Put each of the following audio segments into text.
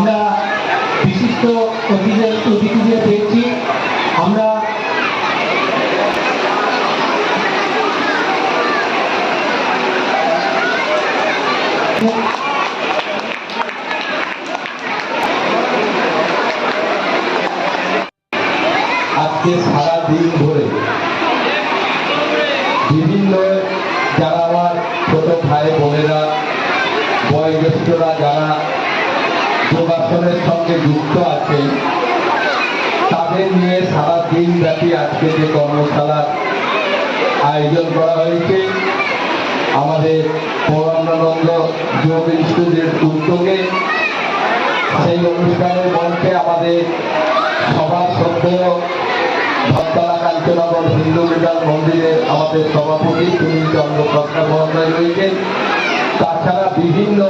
আমরা বিশিষ্ট অতিথিদের অতিথিদের পেয়েছি আমরা আজকে সারা দিন ধরে বিভিন্ন যারা আমার ছোট ভাই বোনেরা বয়োজ্যেষ্ঠরা যারা যোগাসনের সঙ্গে যুক্ত আছেন তাদের নিয়ে সারা দিন ব্যাপী আজকে যে কর্মশালার আয়োজন করা হয়েছে, আমাদের পৌরানন্দ যোগ ইনস্টিটিউটের উদ্যোগে, সেই অনুষ্ঠানের মঞ্চে আমাদের সভা শ্রদ্ধেয় ভক্তলা কাঞ্চনগর হিন্দু বিকাল মন্দিরের আমাদের সভাপতি সুনীল চন্দ্র প্রসাদ মহোদয় রয়েছেন। তাছাড়া বিভিন্ন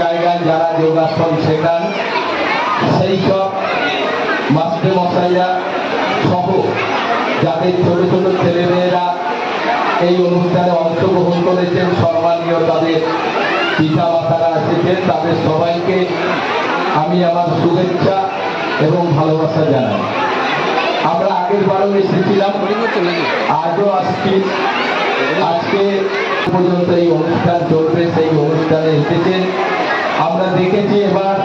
জায়গায় যারা যোগাসন শেখান, সেই সব মাস্টার মশাইরা সহ যাদের ছোট ছোট ছেলেমেয়েরা এই অনুষ্ঠানে অংশগ্রহণ করেছেন, সম্মানীয় তাদের পিতা মাতারা এসেছেন, তাদের সবাইকে আমি আমার শুভেচ্ছা এবং ভালোবাসা জানাই। আমরা আগের বারও এসেছিলাম, আজও আসছি। আজকে পর্যন্ত এই অনুষ্ঠান চলবে, সেই অনুষ্ঠানে এসেছেন আমরা দেখেছি এবার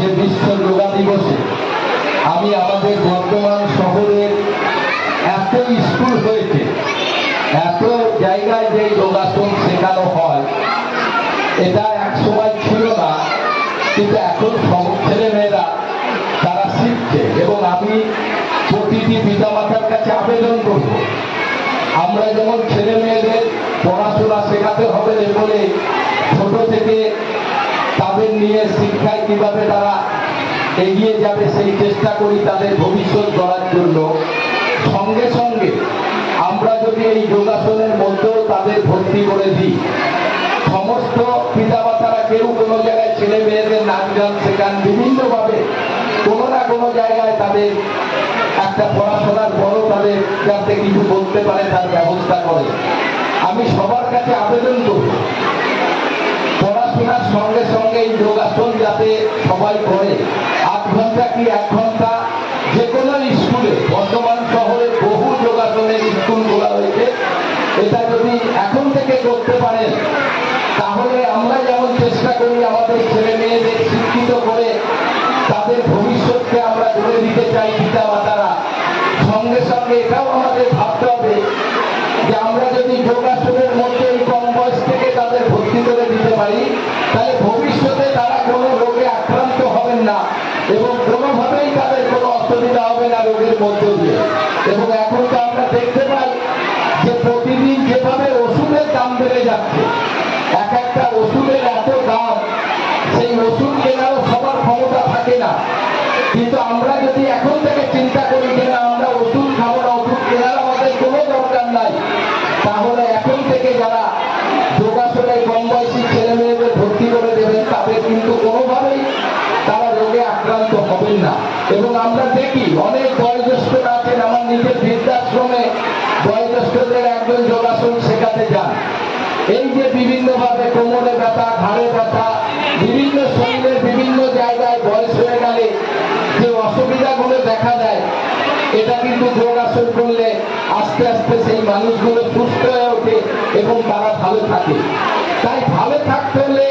যে বিশ্ব যোগা দিবসে আমি আমাদের বর্তমান শহরের এত স্কুল হয়েছে, এত জায়গায় যে যোগাসন শেখানো হয়, এটা এক সময় ছিল না, কিন্তু এখন সব ছেলেমেয়েরা তারা শিখছে এবং আমি প্রতিটি পিতামাতার কাছে আবেদন করব। আমরা যেমন ছেলে মেয়েদের পড়াশোনা শেখাতে হবে বলে ছোট থেকে তাদের নিয়ে শিক্ষায় কীভাবে তারা এগিয়ে যাবে সেই চেষ্টা করি তাদের ভবিষ্যৎ গড়ার জন্য। সঙ্গে সঙ্গে আমরা যদি এই যোগাসনের মধ্যেও তাদের ভর্তি করে দিই, সমস্ত পিতামাতারা কেউ কোনো জায়গায় ছেলে মেয়েদের নাচ গান শেখান, বিভিন্নভাবে কোনো না কোনো জায়গায় তাদের একটা পড়াশোনার বড় তাদের যাতে কিছু বলতে পারে, তার ব্যবস্থা করে। আমি সবার কাছে আবেদন করব পড়াশোনার সঙ্গে সঙ্গে এই যোগাসন যাতে সবাই করে। আধ ঘণ্টা কি এক ঘণ্টা? যে কোনো স্কুলে, বর্তমান শহরে বহু যোগাসনের স্কুল খোলা হয়েছে। এটা যদি এখন থেকে করতে পারেন, তাহলে আমরা যেমন চেষ্টা করি আমাদের ছেলে মেয়েদের শিক্ষিত করে গড়ে দিতে চাই পিতা মাতারা সঙ্গে সঙ্গে এটাও আমাদের ভাবতে হবে যে আমরা যদি যোগাসনের মধ্যে এই কম বয়স থেকে তাদের ভর্তি করে দিতে পারি, তাহলে ভবিষ্যতে তারা কোনো রোগে আক্রান্ত হবেন না এবং কোনোভাবেই তাদের কোনো অসুবিধা হবে না রোগের মধ্য দিয়ে। এবং এখন তো আমরা দেখতে পাই যে প্রতিদিন যেভাবে ওষুধের দাম বেড়ে যাচ্ছে বিভিন্নভাবে কোমরে ব্যথা, ঘাড়ে ব্যথা, বিভিন্ন শরীরের বিভিন্ন জায়গায় বয়স হয়ে গেলে যে অসুবিধাগুলো দেখা দেয়, এটা কিন্তু যোগাসন করলে আস্তে আস্তে সেই মানুষগুলো সুস্থ হয়ে ওঠে এবং তারা ভালো থাকে। তাই ভালো থাকতে হলে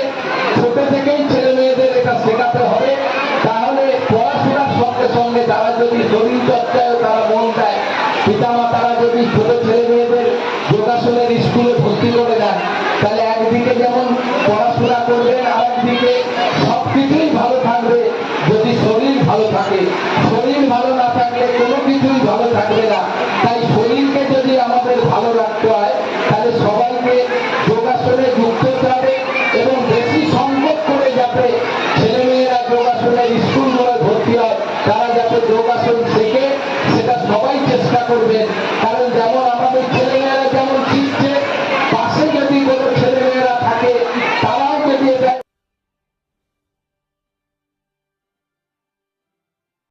আর সব কিছুই ভালো থাকবে। যদি শরীর ভালো থাকে শরীর ভালো